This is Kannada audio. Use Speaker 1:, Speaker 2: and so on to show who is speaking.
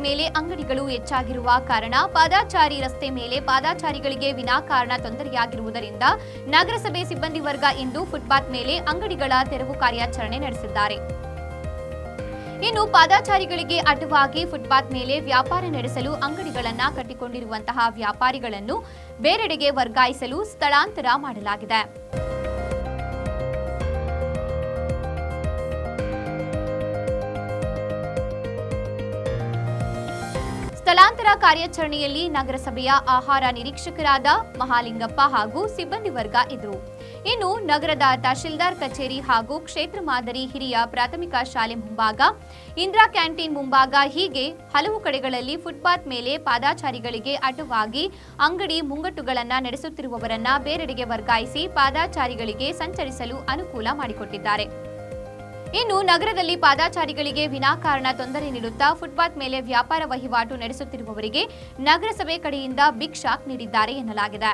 Speaker 1: ಮೇಲೆ ಅಂಗಡಿಗಳು ಹೆಚ್ಚಾಗಿರುವ ಕಾರಣ ಪಾದಾಚಾರಿ ರಸ್ತೆ ಮೇಲೆ ಪಾದಾಚಾರಿಗಳಿಗೆ ವಿನಾಕಾರಣ ತೊಂದರೆಯಾಗಿರುವುದರಿಂದ ನಗರಸಭೆ ಸಿಬ್ಬಂದಿ ವರ್ಗ ಇಂದು ಫುಟ್ಪಾತ್ ಮೇಲೆ ಅಂಗಡಿಗಳ ತೆರವು ಕಾರ್ಯಾಚರಣೆ ನಡೆಸಿದ್ದಾರೆ. ಇನ್ನು ಪಾದಾಚಾರಿಗಳಿಗೆ ಅಡ್ಡವಾಗಿ ಫುಟ್ಪಾತ್ ಮೇಲೆ ವ್ಯಾಪಾರ ನಡೆಸಲು ಅಂಗಡಿಗಳನ್ನು ಕಟ್ಟಿಕೊಂಡಿರುವಂತಹ ವ್ಯಾಪಾರಿಗಳನ್ನು ಬೇರೆಡೆಗೆ ವರ್ಗಾಯಿಸಲು ಸ್ಥಳಾಂತರ ಮಾಡಲಾಗಿದೆ. ಸ್ಥಳಾಂತರ ಕಾರ್ಯಾಚರಣೆಯಲ್ಲಿ ನಗರಸಭೆಯ ಆಹಾರ ನಿರೀಕ್ಷಕರಾದ ಮಹಾಲಿಂಗಪ್ಪ ಹಾಗೂ ಸಿಬ್ಬಂದಿ ವರ್ಗ ಇದ್ರು ಇನ್ನು ನಗರದ ತಹಶೀಲ್ದಾರ್ ಕಚೇರಿ ಹಾಗೂ ಕ್ಷೇತ್ರ ಮಾದರಿ ಹಿರಿಯ ಪ್ರಾಥಮಿಕ ಶಾಲೆ ಮುಂಭಾಗ, ಇಂದಿರಾ ಕ್ಯಾಂಟೀನ್ ಮುಂಭಾಗ ಹೀಗೆ ಹಲವು ಕಡೆಗಳಲ್ಲಿ ಫುಟ್ಪಾತ್ ಮೇಲೆ ಪಾದಾಚಾರಿಗಳಿಗೆ ಅಡ್ಡವಾಗಿ ಅಂಗಡಿ ಮುಂಗಟ್ಟುಗಳನ್ನು ನಡೆಸುತ್ತಿರುವವರನ್ನ ಬೇರೆಡೆಗೆ ವರ್ಗಾಯಿಸಿ ಪಾದಾಚಾರಿಗಳಿಗೆ ಸಂಚರಿಸಲು ಅನುಕೂಲ ಮಾಡಿಕೊಟ್ಟಿದ್ದಾರೆ. ಇನ್ನು ನಗರದಲ್ಲಿ ಪಾದಾಚಾರಿಗಳಿಗೆ ವಿನಾಕಾರಣ ತೊಂದರೆ ನೀಡುತ್ತಾ ಫುಟ್ಪಾತ್ ಮೇಲೆ ವ್ಯಾಪಾರ ವಹಿವಾಟು ನಡೆಸುತ್ತಿರುವವರಿಗೆ ನಗರಸಭೆ ಕಡೆಯಿಂದ ಬಿಗ್ ಶಾಕ್ ನೀಡಿದ್ದಾರೆ ಎನ್ನಲಾಗಿದೆ.